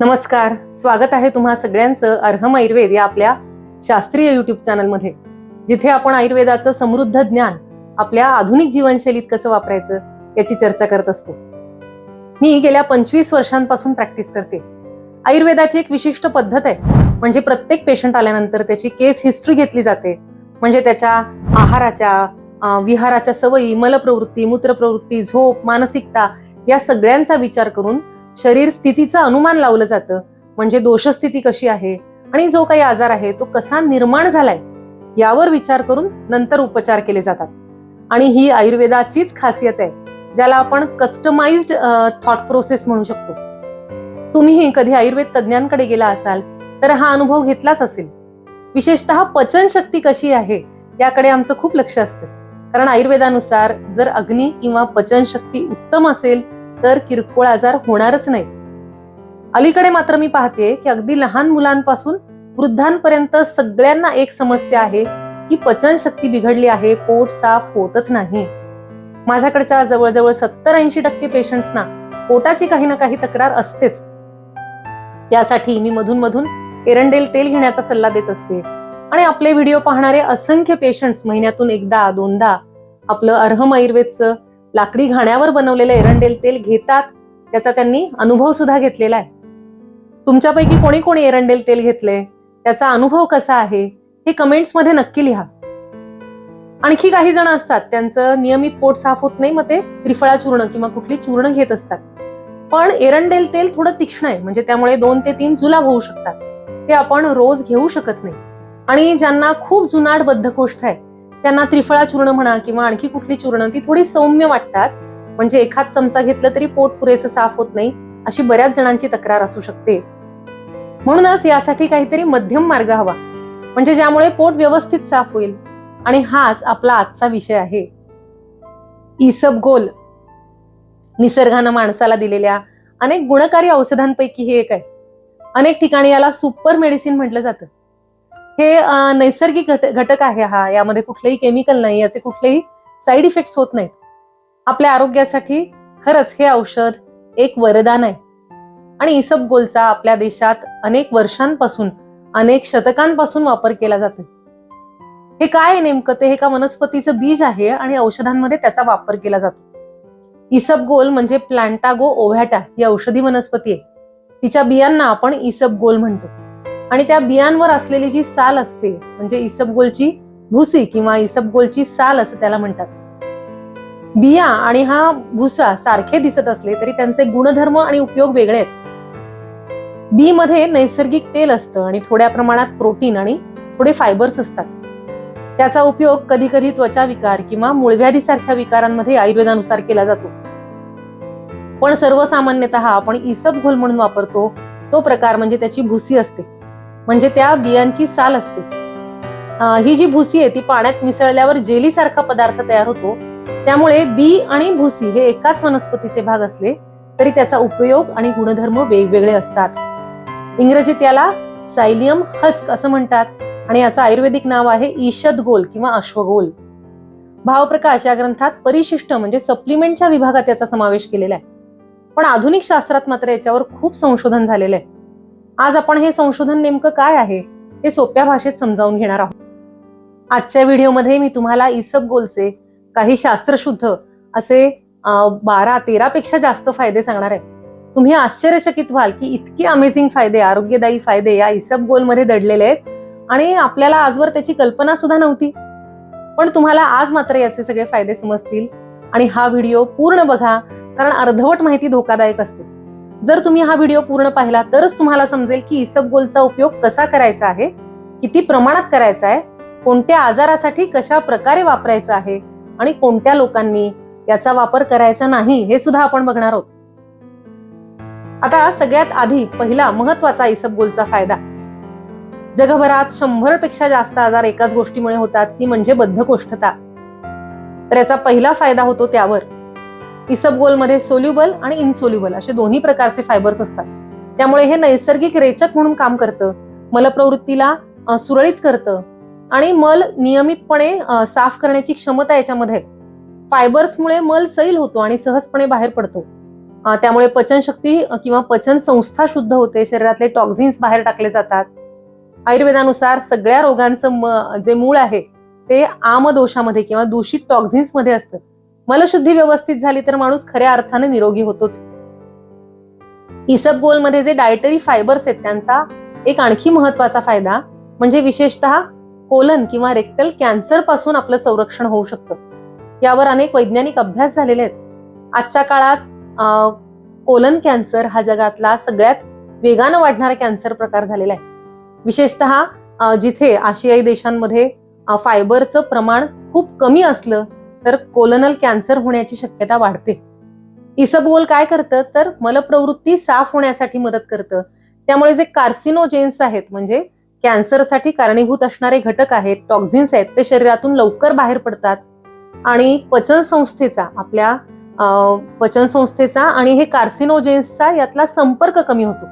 नमस्कार स्वागत आहे तुम्हा सगळ्यांचं अर्हम आयुर्वेद या आपल्या शास्त्रीय युट्यूब चॅनलमध्ये जिथे आपण आयुर्वेदाचं समृद्ध ज्ञान आपल्या आधुनिक जीवनशैलीत कसं वापरायचं याची चर्चा करत असतो. मी गेल्या पंचवीस वर्षांपासून प्रॅक्टिस करते. आयुर्वेदाची एक विशिष्ट पद्धत आहे म्हणजे प्रत्येक पेशंट आल्यानंतर त्याची केस हिस्ट्री घेतली जाते. म्हणजे त्याच्या आहाराच्या विहाराच्या सवयी मलप्रवृत्ती मूत्रप्रवृत्ती झोप मानसिकता या सगळ्यांचा विचार करून शरीर स्थितीचं अनुमान लावलं जातं. म्हणजे दोषस्थिती कशी आहे? आणि जो काही आजार आहे तो कसा निर्माण झालाय? यावर विचार करून नंतर उपचार केले जातात. आणि ही आयुर्वेदाचीच खासियत आहे ज्याला आपण कस्टमाइज्ड थॉट प्रोसेस म्हणू शकतो. तुम्हीही कधी आयुर्वेद तज्ज्ञांकडे गेला असाल तर हा अनुभव घेतलाच असेल. विशेषतः पचनशक्ती कशी आहे याकडे आमचं खूप लक्ष असतं. कारण आयुर्वेदानुसार जर अग्नी किंवा पचनशक्ती उत्तम असेल तर किरकोळ आजार होणारच नाहीत. अलीकडे मात्र मी पाहते की अगदी लहान मुलांपासून वृद्धांपर्यंत सगळ्यांना एक समस्या आहे की पचनशक्ती बिघडली आहे पोट साफ होतच नाही. माझ्याकडच्या जवळजवळ सत्तर ऐंशी टक्के पेशंट्सना पोटाची काही ना काही तक्रार असतेच. त्यासाठी मी मधून मधून एरंडेल तेल घेण्याचा सल्ला देत असते. आणि आपले व्हिडिओ पाहणारे असंख्य पेशंट्स महिन्यातून एकदा दोनदा आपलं अर्हम आयुर्वेदचं लाकडी घाण्यावर बनवलेलं एरंडेल तेल घेतात त्याचा त्यांनी अनुभव सुद्धा घेतलेला आहे. तुमच्यापैकी कोणी कोणी एरंडेल तेल घेतले? त्याचा अनुभव कसा आहे? हे कमेंट्समध्ये नक्की लिहा. आणखी काही जण असतात त्यांचं नियमित पोट साफ होत नाही मग ते त्रिफळा चूर्ण किंवा कुठली चूर्ण घेत असतात. पण एरंडेल तेल थोडं तीक्ष्ण आहे म्हणजे त्यामुळे दोन ते तीन जुलाब होऊ शकतात. ते आपण रोज घेऊ शकत नाही. आणि ज्यांना खूप जुनाट बद्धकोष्ठ आहे त्यांना त्रिफळा चूर्ण म्हणा किंवा आणखी कुठली चूर्ण ती थोडी सौम्य वाटतात. म्हणजे एखाद चमचा घेतलं तरी पोट पुरेसं साफ होत नाही अशी बऱ्याच जणांची तक्रार असू शकते. म्हणूनच यासाठी काहीतरी मध्यम मार्ग हवा. म्हणजे ज्यामुळे पोट व्यवस्थित साफ होईल. आणि हाच आपला आजचा विषय आहे. इसब गोल. निसर्गानं माणसाला दिलेल्या अनेक गुणकारी औषधांपैकी हे एक आहे. अनेक ठिकाणी याला सुपर मेडिसिन म्हटलं जातं. हे नैसर्गिक घटक आहे हा. यामध्ये कुठलेही केमिकल नाही याचे कुठलेही साईड इफेक्ट्स होत नाहीत. आपल्या आरोग्यासाठी खरंच हे औषध एक वरदान आहे. आणि इसबगोलचा आपल्या देशात अनेक वर्षांपासून अनेक शतकांपासून वापर केला जातो हे काय नेमकं? ते एका वनस्पतीचं बीज आहे आणि औषधांमध्ये त्याचा वापर केला जातो. इसबगोल म्हणजे प्लांटागो ओव्हॅटा ही औषधी वनस्पती आहे. तिच्या बियांना आपण इसबगोल म्हणतो. आणि त्या बियांवर असलेली जी साल असते म्हणजे इसबगोलची भुसी किंवा इसबगोलची साल असं त्याला म्हणतात. बिया आणि हा भुसा सारखे दिसत असले तरी त्यांचे गुणधर्म आणि उपयोग वेगळे आहेत. बी मध्ये नैसर्गिक तेल असतं आणि थोड्या प्रमाणात प्रोटीन आणि थोडे फायबर्स असतात. त्याचा उपयोग कधी कधी त्वचा विकार किंवा मुळव्याधी सारख्या विकारांमध्ये आयुर्वेदानुसार केला जातो. पण सर्वसामान्यतः आपण इसबघोल म्हणून वापरतो तो प्रकार म्हणजे त्याची भुसी असते. म्हणजे त्या बियांची साल असते. ही जी भुसी आहे ती पाण्यात मिसळल्यावर जेली सारखा पदार्थ तयार होतो. त्यामुळे बी आणि भुसी हे एकाच वनस्पतीचे भाग असले तरी त्याचा उपयोग आणि गुणधर्म वेगवेगळे असतात. इंग्रजीत याला सायलियम हस्क असं म्हणतात आणि याचं आयुर्वेदिक नाव आहे ईशद गोल किंवा अश्वगोल. भावप्रकाश या ग्रंथात परिशिष्ट म्हणजे सप्लिमेंटच्या विभागात याचा समावेश केलेला आहे. पण आधुनिक शास्त्रात मात्र याच्यावर खूप संशोधन झालेलं आहे. आज आपण हे संशोधन नेमकं काय आहे हे सोप्या भाषेत समजावून घेणार आहोत. आजच्या व्हिडिओमध्ये मी तुम्हाला इसब गोलचे काही शास्त्रशुद्ध असे बारा तेरा पेक्षा जास्त फायदे सांगणार आहे. तुम्ही आश्चर्यचकित व्हाल की इतके अमेझिंग फायदे आरोग्यदायी फायदे या इसब गोलमध्ये दडलेले आहेत आणि आपल्याला आजवर त्याची कल्पना सुद्धा नव्हती. पण तुम्हाला आज मात्र याचे सगळे फायदे समजतील आणि हा व्हिडिओ पूर्ण बघा कारण अर्धवट माहिती धोकादायक असते. जर तुम्ही हा व्हिडिओ पूर्ण पाहिला तरच तुम्हाला समजेल की इसबगोलचा उपयोग कसा करायचा आहे किती प्रमाणात करायचा आहे कोणत्या आजारासाठी कशा प्रकारे वापरायचा आहे आणि कोणत्या लोकांनी याचा वापर करायचा नाही हे सुद्धा आपण बघणार आहोत. आता सगळ्यात आधी पहिला महत्त्वाचा इसबगोलचा फायदा. जगभरात शंभरपेक्षा जास्त आजार एकाच गोष्टीमुळे होतात ती म्हणजे बद्धकोष्ठता. तर याचा पहिला फायदा होतो त्यावर. इसबगोलमध्ये सोल्युबल आणि इनसोल्युबल असे दोन्ही प्रकारचे फायबर्स असतात. त्यामुळे हे नैसर्गिक रेचक म्हणून काम करतं मलप्रवृत्तीला सुरळीत करतं आणि मल नियमितपणे साफ करण्याची क्षमता याच्यामध्ये फायबर्समुळे मल सैल होतो आणि सहजपणे बाहेर पडतो. त्यामुळे पचनशक्ती किंवा पचन संस्था शुद्ध होते शरीरातले टॉक्झिन्स बाहेर टाकले जातात. आयुर्वेदानुसार सगळ्या रोगांचं म- जे मूळ आहे ते आमदोषामध्ये किंवा दूषित टॉक्झिन्समध्ये असतं. मलशुद्धी व्यवस्थित झाली तर माणूस खऱ्या अर्थाने निरोगी होतोच. इसबगोलमध्ये जे डायटरी फायबर्स आहेत त्यांचा एक आणखी महत्त्वाचा फायदा म्हणजे विशेषतः कोलन किंवा रेक्टल कॅन्सरपासून आपलं संरक्षण होऊ शकतं. यावर अनेक वैज्ञानिक अभ्यास झालेले आहेत. आजच्या काळात अं, कोलन कॅन्सर हा जगातला सगळ्यात वेगानं वाढणारा कॅन्सर प्रकार झालेला आहे. विशेषतः जिथे आशियाई देशांमध्ये फायबरचं प्रमाण खूप कमी असलं तर कोलनल कॅन्सर होण्याची शक्यता वाढते. इसबगोल काय करतं? तर मलप्रवृत्ती साफ होण्यासाठी मदत करतं. त्यामुळे जे कार्सिनोजेन्स आहेत म्हणजे कॅन्सरसाठी कारणीभूत असणारे घटक आहेत टॉक्झिन्स आहेत ते शरीरातून लवकर बाहेर पडतात. आणि पचन संस्थेचा आपल्या अं, पचन संस्थेचा आणि हे कार्सिनोजेन्सचा यातला संपर्क कमी होतो.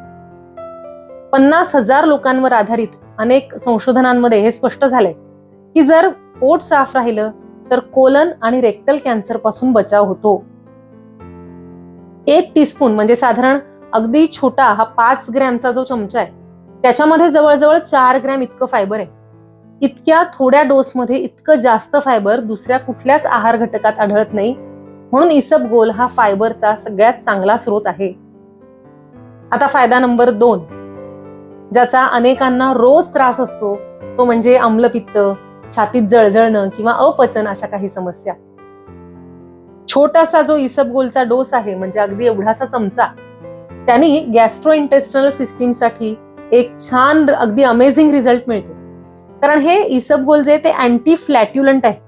पन्नास हजार लोकांवर आधारित अनेक संशोधनांमध्ये हे स्पष्ट झालंय की जर पोट साफ राहिलं तर कोलन आणि रेक्टल कॅन्सरपासून बचाव होतो. एक टीस्पून म्हणजे साधारण अगदी छोटा हा पाच ग्रॅमचा जो चमचा आहे त्याच्यामध्ये जवळजवळ चार ग्रॅम इतकं फायबर आहे. इतक्या थोड्या डोसमध्ये इतकं जास्त फायबर दुसऱ्या कुठल्याच आहार घटकात आढळत नाही. म्हणून इसबगोल हा फायबरचा सगळ्यात चांगला स्रोत आहे. आता फायदा नंबर दोन. ज्याचा अनेकांना रोज त्रास असतो तो म्हणजे आम्लपित्त. छातीत जळजळणं किंवा अपचन अशा काही समस्या. छोटासा जो इसबगोलचा डोस आहे म्हणजे अगदी एवढासा चमचा त्यांनी गॅस्ट्रो इंटेस्टनल सिस्टीमसाठी एक छान अगदी अमेझिंग रिझल्ट मिळतो. कारण हे इसबगोल जे ते अँटी फ्लॅट्युलंट आहे.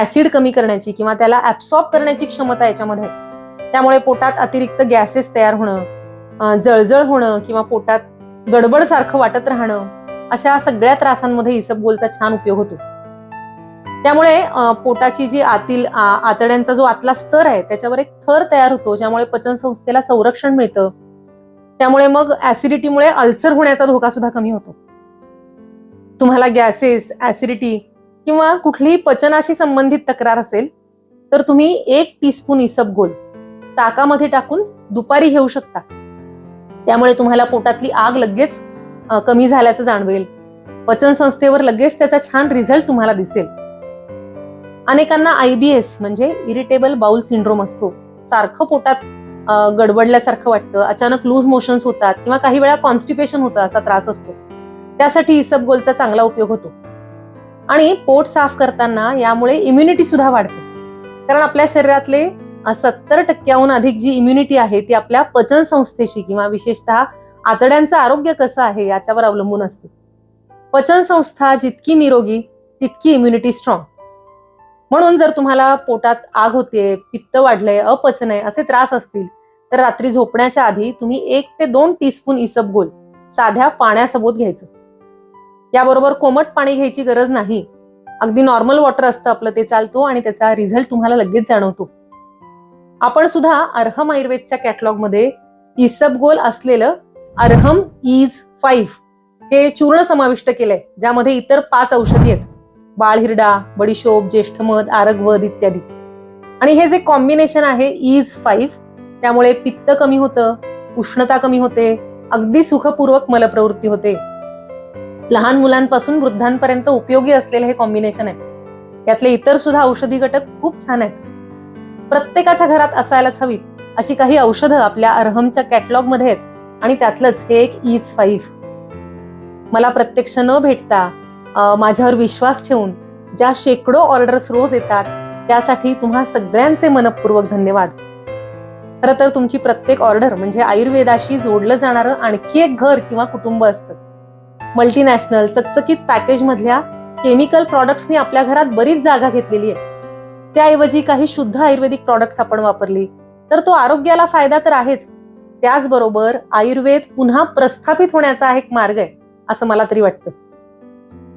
ऍसिड कमी करण्याची किंवा त्याला ऍब्सॉर्ब करण्याची क्षमता याच्यामध्ये त्यामुळे पोटात अतिरिक्त गॅसेस तयार होणं जळजळ होणं किंवा पोटात गडबड सारखं वाटत राहणं अशा सगळ्या त्रासांमध्ये इसबगोलचा छान उपयोग होतो. त्यामुळे पोटाची जी आतील आतड्यांचा जो आतला स्तर आहे त्याच्यावर एक थर तयार होतो ज्यामुळे पचन संस्थेला संरक्षण मिळतं. त्यामुळे मग ऍसिडिटीमुळे अल्सर होण्याचा धोका सुद्धा कमी होतो. तुम्हाला गॅसेस ऍसिडिटी किंवा कुठलीही पचनाशी संबंधित तक्रार असेल तर तुम्ही एक टीस्पून इसबगोल ताकामध्ये टाकून दुपारी घेऊ शकता. त्यामुळे तुम्हाला पोटातली आग लगेच कमी झाल्याचं जाणवेल. पचन संस्थेवर लगेच त्याचा छान रिझल्ट तुम्हाला दिसेल. अनेकांना आयबीएस म्हणजे इरिटेबल बाउल सिंड्रोम असतो. सारखं पोटात गडबडल्यासारखं वाटतं अचानक लूज मोशन्स होतात किंवा काही वेळा कॉन्स्टिपेशन होतं असा त्रास असतो. त्यासाठी इसबगोलचा चांगला उपयोग होतो. आणि पोट साफ करताना यामुळे इम्युनिटी सुद्धा वाढते. कारण आपल्या शरीरातले सत्तर टक्क्याहून अधिक जी इम्युनिटी आहे ती आपल्या पचन संस्थेशी किंवा विशेषतः आतड्यांचं आरोग्य कसं आहे याच्यावर अवलंबून असते. पचन संस्था जितकी निरोगी तितकी इम्युनिटी स्ट्रॉंग म्हणून जर तुम्हाला पोटात आग होते पित्त वाढलंय अपचन आहे असे त्रास असतील तर रात्री झोपण्याच्या आधी तुम्ही एक ते दोन टीस्पून इसबगोल साध्या पाण्यासोबत घ्यायचं. याबरोबर कोमट पाणी घ्यायची गरज नाही. अगदी नॉर्मल वॉटर असतं आपलं ते चालतो आणि त्याचा रिझल्ट तुम्हाला लगेच जाणवतो. आपण सुद्धा अर्हम आयुर्वेदच्या कॅटलॉगमध्ये इसबगोल असलेलं अर्हम इज फाईव्ह हे चूर्ण समाविष्ट केलंय ज्यामध्ये इतर पाच औषधी आहेत. बाळहिरडा बडीशोप ज्येष्ठमध आरगवध इत्यादी. आणि हे जे कॉम्बिनेशन आहे इज फाईव्ह त्यामुळे पित्त कमी होतं उष्णता कमी होते अगदी सुखपूर्वक मलप्रवृत्ती होते. लहान मुलांपासून वृद्धांपर्यंत उपयोगी असलेलं हे कॉम्बिनेशन आहे. यातले इतर सुद्धा औषधी घटक खूप छान आहेत. प्रत्येकाच्या घरात असायलाच हवीत अशी काही औषधं आपल्या अर्हमच्या कॅटलॉगमध्ये आहेत. आणि त्यातलंच हे एक इज फाईव्ह मला प्रत्यक्ष न भेटता माझ्यावर विश्वास ठेवून ज्या शेकडो ऑर्डर्स रोज येतात त्यासाठी तुम्हा सगळ्यांचे मनपूर्वक धन्यवाद. खरं तर तुमची प्रत्येक ऑर्डर म्हणजे आयुर्वेदाशी जोडलं जाणारं आणखी एक घर किंवा कुटुंब असतं. मल्टीनॅशनल चकचकीत पॅकेज मधल्या केमिकल प्रॉडक्ट्सनी आपल्या घरात बरीच जागा घेतलेली आहे. त्याऐवजी काही शुद्ध आयुर्वेदिक प्रॉडक्ट्स आपण वापरली तर तो आरोग्याला फायदा तर आहेच. त्याचबरोबर आयुर्वेद पुन्हा प्रस्थापित होण्याचा एक मार्ग आहे असं मला तरी वाटतं.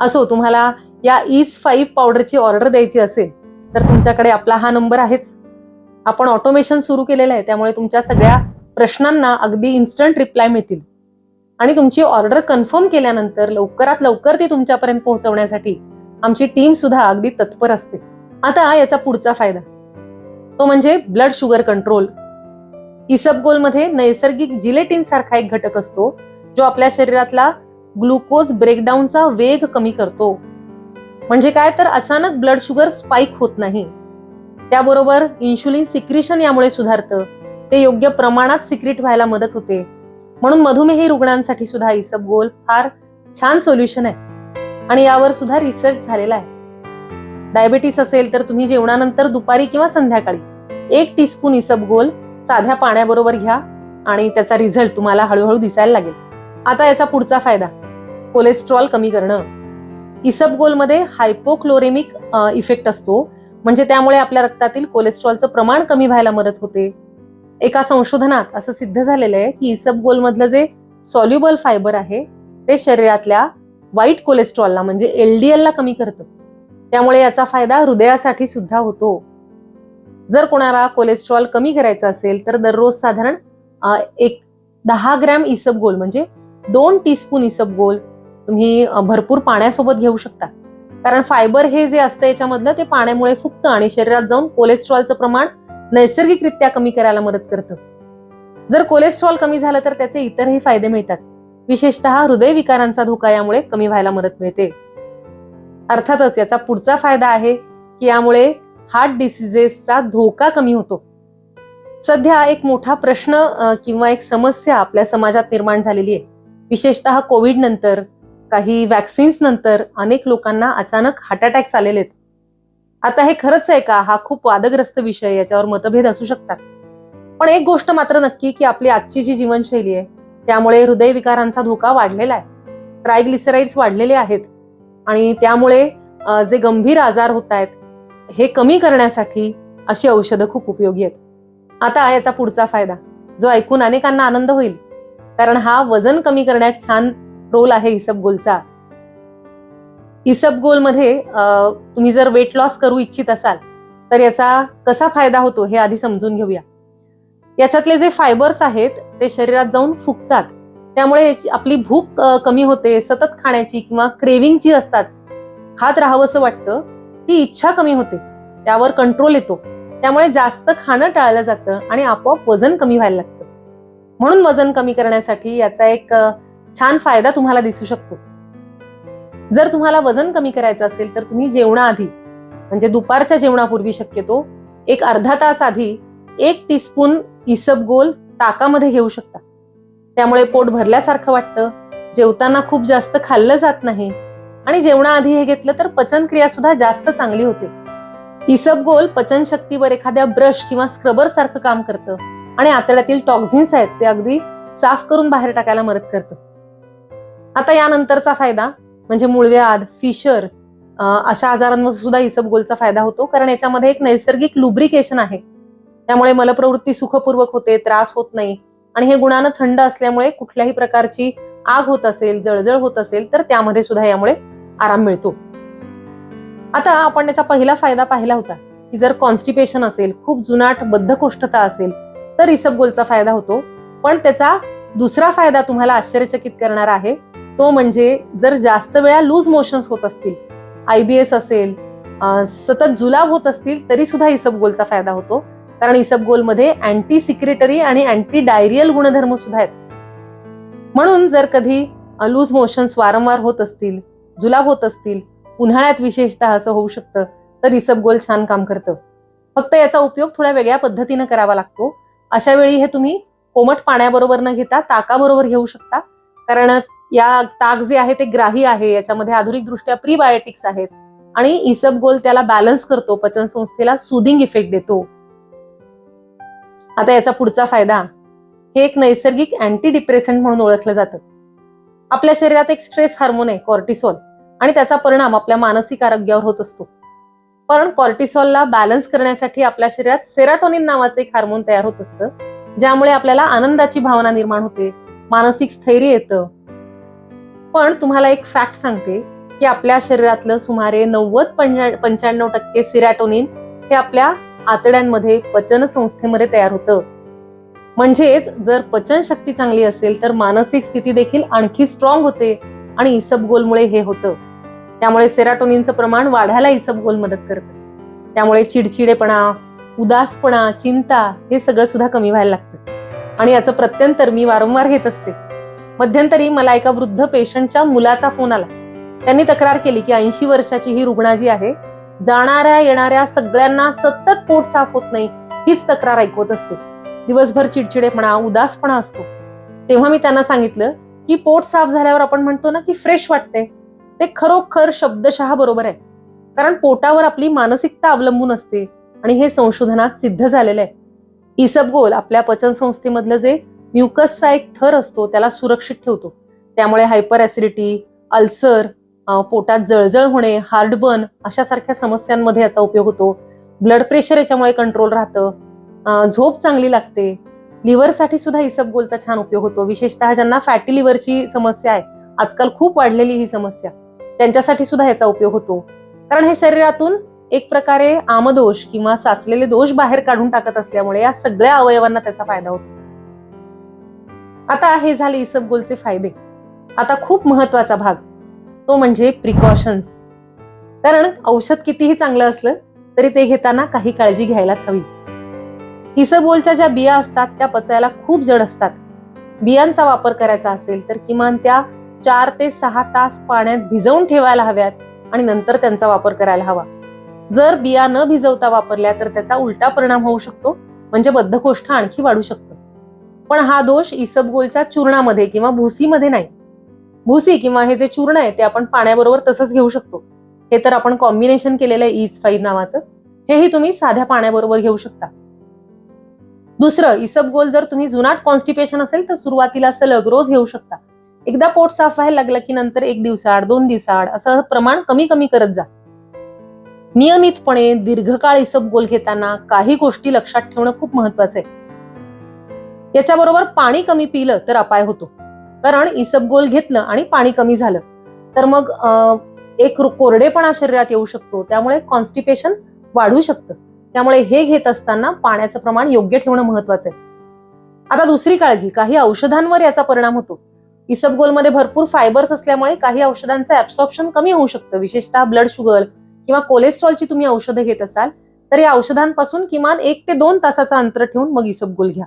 असो तुम्हाला या ईज फाईव्ह पावडरची ऑर्डर द्यायची असेल तर तुमच्याकडे आपला हा नंबर आहेच. आपण ऑटोमेशन सुरू केलेलं आहे त्यामुळे तुमच्या सगळ्या प्रश्नांना अगदी इन्स्टंट रिप्लाय मिळतील. आणि तुमची ऑर्डर कन्फर्म केल्यानंतर लवकरात लवकर ती तुमच्यापर्यंत पोहोचवण्यासाठी आमची टीम सुद्धा अगदी तत्पर असते. आता याचा पुढचा फायदा. तो म्हणजे ब्लड शुगर कंट्रोल इसबगोलमध्ये नैसर्गिक जिलेटिन सारखा एक घटक असतो जो आपल्या शरीरातला ग्लुकोज ब्रेकडाऊनचा वेग कमी करतो. म्हणजे काय? तर अचानक ब्लड शुगर स्पाइक होत नाही. त्याबरोबर इन्शुलिन सिक्रिशन यामुळे सुधारतं. ते योग्य प्रमाणात सिक्रिट व्हायला मदत होते. म्हणून मधुमेही रुग्णांसाठी सुद्धा इसबगोल फार छान सोल्युशन आहे. आणि यावर सुद्धा रिसर्च झालेला आहे. डायबिटीस असेल तर तुम्ही जेवणानंतर दुपारी किंवा संध्याकाळी एक टीस्पून इसबगोल साध्या पाण्याबरोबर घ्या आणि त्याचा रिझल्ट तुम्हाला हळूहळू दिसायला लागेल. आता याचा पुढचा फायदा. कोलेस्ट्रॉल कमी करणं इसबगोलमध्ये हायपोक्लोरेमिक इफेक्ट असतो. म्हणजे त्यामुळे आपल्या रक्तातील कोलेस्ट्रॉलचं प्रमाण कमी व्हायला मदत होते. एका संशोधनात असं सिद्ध झालेलं आहे की इसबगोल मधलं जे सॉल्युबल फायबर आहे ते शरीरातल्या वाईट कोलेस्ट्रॉलला म्हणजे एलडीएल ला कमी करतं. त्यामुळे याचा फायदा हृदयासाठी सुद्धा होतो. जर कोणाला कोलेस्ट्रॉल कमी करायचं असेल तर दररोज साधारण एक दहा ग्रॅम इसबगोल म्हणजे दोन टीस्पून इसबगोल तुम्ही भरपूर पाण्यासोबत घेऊ शकता. कारण फायबर हे जे असतं याच्यामधलं ते पाण्यामुळे फुगतं आणि शरीरात जाऊन कोलेस्ट्रॉलचं प्रमाण नैसर्गिकरित्या कमी करायला मदत करतं. जर कोलेस्ट्रॉल कमी झालं तर त्याचे इतरही फायदे मिळतात. विशेषतः हृदयविकारांचा धोका यामुळे कमी व्हायला मदत मिळते. अर्थातच याचा पुढचा फायदा आहे की यामुळे हार्ट डिसिजेसचा धोका कमी होतो. सध्या एक मोठा प्रश्न किंवा एक समस्या आपल्या समाजात निर्माण झालेली आहे. विशेषतः कोविड नंतर काही वॅक्सिन्स नंतर अनेक लोकांना अचानक हार्ट अटॅक्स आलेले आहेत. आता हे खरंच आहे का? हा खूप वादग्रस्त विषय याच्यावर मतभेद असू शकतात. पण एक गोष्ट मात्र नक्की की आपली आजची जी जीवनशैली आहे त्यामुळे हृदयविकारांचा धोका वाढलेला आहे. ट्रायग्लिसराईड्स वाढलेले आहेत. आणि त्यामुळे जे गंभीर आजार होत आहेत हे कमी करण्यासाठी अशी औषधं खूप उपयोगी आहेत. आता याचा पुढचा फायदा जो ऐकून अनेकांना आनंद होईल. कारण हा वजन कमी करण्यात छान रोल आहे इसबगोलचा इसबगोलमध्ये अ, तुम्ही जर वेट लॉस करू इच्छित असाल तर याचा कसा फायदा होतो हे आधी समजून घेऊया. याच्यातले जे फायबर्स आहेत ते शरीरात जाऊन फुगतात. त्यामुळे याची- आपली भूक कमी होते सतत खाण्याची किंवा क्रेविंग जी असतात. खात राहावंसं वाटतं ती इच्छा कमी होते. त्यावर कंट्रोल येतो. त्यामुळे जास्त खाणं टाळलं जातं आणि आपोआप वजन कमी व्हायला लागतं. म्हणून वजन कमी करण्यासाठी याचा एक छान फायदा तुम्हाला दिसू शकतो. जर तुम्हाला वजन कमी करायचं असेल तर तुम्ही जेवणाआधी म्हणजे दुपारच्या जेवणापूर्वी शक्यतो एक अर्धा तास आधी एक टीस्पून इसबगोल ताकामध्ये घेऊ शकता. त्यामुळे पोट भरल्यासारखं वाटतं जेवताना खूप जास्त खाल्लं जात नाही आणि जेवणाआधी हे घेतलं तर पचनक्रिया सुद्धा जास्त चांगली होते. इसबगोल पचनशक्तीवर एखाद्या ब्रश किंवा स्क्रबर सारखं काम करतं आणि आतड्यातील टॉक्झिन्स आहेत ते अगदी साफ करून बाहेर टाकायला मदत करतं. आता यानंतरचा फायदा म्हणजे मूळव्याध फिशर अशा आजारांवर सुद्धा इसबगोलचा फायदा होतो. कारण याच्यामध्ये एक नैसर्गिक लुब्रिकेशन आहे. त्यामुळे मलप्रवृत्ती सुखपूर्वक होते त्रास होत नाही. आणि हे गुणानं थंड असल्यामुळे कुठल्याही प्रकारची आग होत असेल जळजळ होत असेल तर त्यामध्ये सुद्धा यामुळे आराम मिळतो. आता आपण याचा पहिला फायदा पाहिला होता की जर कॉन्स्टिपेशन असेल खूप जुनाट बद्धकोष्ठता असेल तर इसबगोलचा फायदा होतो. पण त्याचा दुसरा फायदा तुम्हाला आश्चर्यचकित करणार आहे तो म्हणजे जर जास्त वेळा लूज मोशन्स होत असतील आयबीएस असेल सतत जुलाब होत असतील तरी सुद्धा इसबगोलचा फायदा होतो. कारण इसबगोलमध्ये अँटी सिक्रेटरी आणि अँटी डायरियल गुणधर्म सुद्धा आहेत. म्हणून जर कधी लूज मोशन्स वारंवार होत असतील जुलाब होत असतील उन्हाळ्यात विशेषतः असं होऊ शकतं तर इसबगोल छान काम करतं. फक्त याचा उपयोग थोड्या वेगळ्या पद्धतीनं करावा लागतो. अशा वेळी हे तुम्ही कोमट पाण्याबरोबर न घेता ताकाबरोबर घेऊ शकता. कारण या ताक जे आहे ते ग्राही आहे याच्यामध्ये आधुनिकदृष्ट्या प्रीबायोटिक्स आहेत. आणि इसबगोल त्याला बॅलन्स करतो पचन संस्थेला सुदिंग इफेक्ट देतो. आता याचा पुढचा फायदा हे एक नैसर्गिक अँटी डिप्रेसंट म्हणून ओळखलं जातं. आपल्या शरीरात एक स्ट्रेस हार्मोन आहे कॉर्टिसॉल आणि त्याचा परिणाम आपल्या मानसिक आरोग्यावर होत असतो. पण कॉर्टिसॉलला बॅलन्स करण्यासाठी आपल्या शरीरात सेराटोनिन नावाचं एक हार्मोन तयार होत असतं ज्यामुळे आपल्याला आनंदाची भावना निर्माण होते मानसिक स्थैर्य येतं पण तुम्हाला एक फॅक्ट सांगते की आपल्या शरीरातलं सुमारे नव्वद पंच्याण्णव टक्के सिरॅटोनिन हे आपल्या आतड्यांमध्ये पचन संस्थेमध्ये तयार होतं. म्हणजेच जर पचन शक्ती चांगली असेल तर मानसिक स्थिती देखील आणखी स्ट्रॉंग होते आणि इसबगोलमुळे हे होतं. त्यामुळे सेराटोनिनचं प्रमाण वाढायला इसबगोल मदत करतं. त्यामुळे चिडचिडेपणा उदासपणा चिंता हे सगळं सुद्धा कमी व्हायला लागतं. आणि याचं प्रत्यंतर मी वारंवार घेत असते. मध्यंतरी मला एका वृद्ध पेशंटच्या मुलाचा फोन आला. त्यांनी तक्रार केली की ऐंशी वर्षाची ही रुग्णा जी आहे. जाणाऱ्या येणाऱ्या सगळ्यांना सतत पोट साफ होत नाही हीच तक्रार ऐकवत असते. दिवसभर चिडचिडेपणा उदासपणा असतो. तेव्हा मी त्यांना सांगितलं की पोट साफ झाल्यावर आपण म्हणतो ना की फ्रेश वाटते ते खरोखर शब्दशः बरोबर आहे. कारण पोटावर आपली मानसिकता अवलंबून असते आणि हे संशोधनात सिद्ध झालेलं आहे. इसबगोल आपल्या पचन संस्थेमधलं जे म्युकसचा एक थर असतो त्याला सुरक्षित ठेवतो. त्यामुळे हायपर ऍसिडिटी अल्सर पोटात जळजळ होणे हार्डबर्न अशा सारख्या समस्यांमध्ये याचा उपयोग होतो. ब्लड प्रेशर याच्यामुळे कंट्रोल राहतं. झोप चांगली लागते. लिव्हरसाठी सुद्धा इसबगोलचा छान उपयोग होतो. विशेषतः ज्यांना फॅटी लिव्हरची समस्या आहे आजकाल खूप वाढलेली ही समस्या त्यांच्यासाठी सुद्धा याचा उपयोग होतो. कारण हे शरीरातून एक प्रकारे आमदोष किंवा साचलेले दोष बाहेर काढून टाकत असल्यामुळे या सगळ्या अवयवांना त्याचा फायदा होतो. आता हे झाले इसबगोलचे फायदे. आता खूप महत्त्वाचा भाग तो म्हणजे प्रिकॉशन्स कारण औषध कितीही चांगलं असलं तरी ते घेताना काही काळजी घ्यायलाच हवी. इसबगोलच्या ज्या बिया असतात त्या पचायला खूप जड असतात. बियांचा वापर करायचा असेल तर किमान त्या चार ते सहा तास पाण्यात भिजवून ठेवायला हव्यात आणि नंतर त्यांचा वापर करायला हवा. जर बिया न भिजवता वापरल्या तर त्याचा उलटा परिणाम होऊ शकतो म्हणजे बद्धकोष्ठ आणखी वाढू शकतं. पण हा दोष इसबगोलच्या चूर्णामध्ये किंवा भुसीमध्ये नाही. भुसी किंवा हे जे चूर्ण आहे ते आपण पाण्याबरोबर तसंच घेऊ शकतो. हे तर आपण कॉम्बिनेशन केलेलं आहे इज फाईव्ह नावाचं. हेही तुम्ही साध्या पाण्याबरोबर घेऊ शकता. दुसरं इसबगोल जर तुम्ही जुनाट कॉन्स्टिपेशन असेल तर सुरुवातीला सलग रोज घेऊ शकता. एकदा पोट साफ व्हायला लागलं की नंतर एक दिवसाआड दोन दिवसाआड असं प्रमाण कमी कमी करत जा. नियमितपणे दीर्घकाळ इसबगोल घेताना काही गोष्टी लक्षात ठेवणं खूप महत्वाचं आहे. याच्याबरोबर पाणी कमी पिलं तर अपाय होतो. कारण इसबगोल घेतलं आणि पाणी कमी झालं. तर मग अं, एक कोरडेपणा शरीरात येऊ शकतो. त्यामुळे कॉन्स्टिपेशन वाढू शकतं. त्यामुळे हे घेत असताना पाण्याचं प्रमाण योग्य ठेवणं महत्वाचं आहे. आता दुसरी काळजी काही औषधांवर याचा परिणाम होतो. इसबगोलमध्ये भरपूर फायबर्स असल्यामुळे काही औषधांचं ऍब्सॉर्प्शन कमी होऊ शकतं. विशेषतः ब्लड शुगर किंवा कोलेस्ट्रॉलची तुम्ही औषधं घेत असाल तर या औषधांपासून किमान एक ते दोन तासाचं अंतर ठेवून मग इसबगोल घ्या.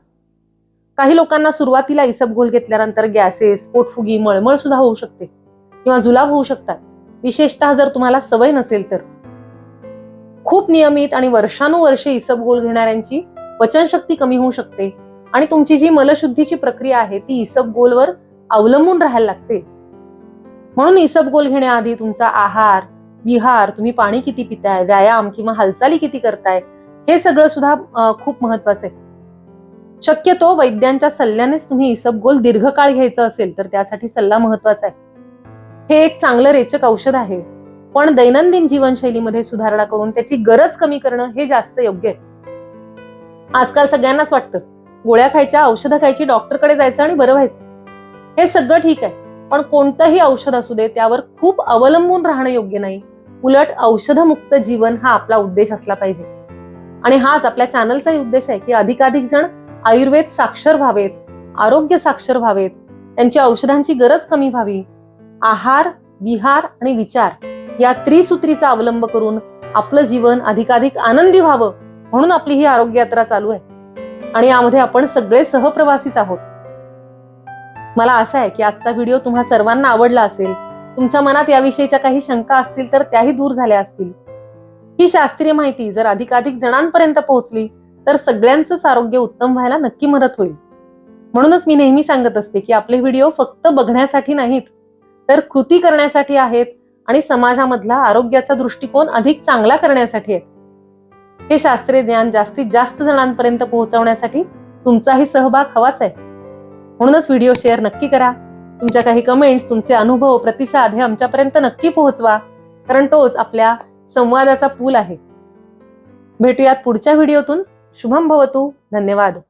काही लोकांना सुरुवातीला इसबगोल घेतल्यानंतर गॅसेस पोटफुगी मळमळ सुद्धा होऊ शकते. किंवा जुलाब होऊ शकतात. विशेषतः जर तुम्हाला सवय नसेल तर. खूप नियमित आणि वर्षानुवर्षे इसबगोल घेणाऱ्यांची पचनशक्ती कमी होऊ शकते. आणि तुमची जी मलशुद्धीची प्रक्रिया आहे ती इसबगोलवर अवलंबून राहायला लागते. म्हणून इसबगोल घेण्याआधी तुमचा आहार विहार तुम्ही पाणी किती पिताय व्यायाम किंवा हालचाली किती करताय हे सगळं सुद्धा खूप महत्वाचं आहे. शक्यतो वैद्यांच्या सल्ल्यानेच तुम्ही इसबगोल दीर्घकाळ घ्यायचं असेल तर त्यासाठी सल्ला महत्त्वाचा आहे. हे एक चांगलं रेचक औषध आहे. पण दैनंदिन जीवनशैलीमध्ये सुधारणा करून त्याची गरज कमी करणं हे जास्त योग्य आहे. आजकाल सगळ्यांनाच वाटतं गोळ्या खायच्या औषधं खायची डॉक्टरकडे जायचं आणि बरं व्हायचं. हे सगळं ठीक आहे पण कोणतंही औषध असू दे त्यावर खूप अवलंबून राहणं योग्य नाही. उलट औषधमुक्त जीवन हा आपला उद्देश असला पाहिजे. आणि हाच आपल्या चॅनलचाही उद्देश आहे की अधिकाधिक जण आयुर्वेद साक्षर व्हावेत आरोग्य साक्षर व्हावेत त्यांची औषधांची गरज कमी व्हावी. आहार विहार आणि विचार या त्रिसूत्रीचा अवलंब करून आपलं जीवन अधिकाधिक आनंदी व्हावं म्हणून आपली ही आरोग्य यात्रा चालू आहे. आणि यामध्ये आपण सगळे सहप्रवासीच आहोत. मला आशा आहे की आजचा व्हिडिओ तुम्हा सर्वांना आवडला असेल तुमच्या मनात याविषयीच्या काही शंका असतील तर त्याही दूर झाल्या असतील. ही शास्त्रीय माहिती जर अधिकाधिक जणांपर्यंत पोहोचली तर सगळ्यांचंच आरोग्य उत्तम व्हायला नक्की मदत होईल. म्हणूनच मी नेहमी सांगत असते की आपले व्हिडिओ फक्त बघण्यासाठी नाहीत तर कृती करण्यासाठी आहेत आणि समाजामधला आरोग्याचा दृष्टिकोन अधिक चांगला करण्यासाठी आहेत. हे शास्त्रीय ज्ञान जास्तीत जास्त जणांपर्यंत पोहोचवण्यासाठी तुमचाही सहभाग हवाच आहे. म्हणूनच व्हिडिओ शेअर नक्की करा. तुमच्या काही कमेंट्स तुमचे अनुभव प्रतिसाद हे आमच्यापर्यंत नक्की पोहोचवा कारण तोच आपल्या संवादाचा पूल आहे. भेटूयात पुढच्या व्हिडिओतून. शुभम भवतु धन्यवाद।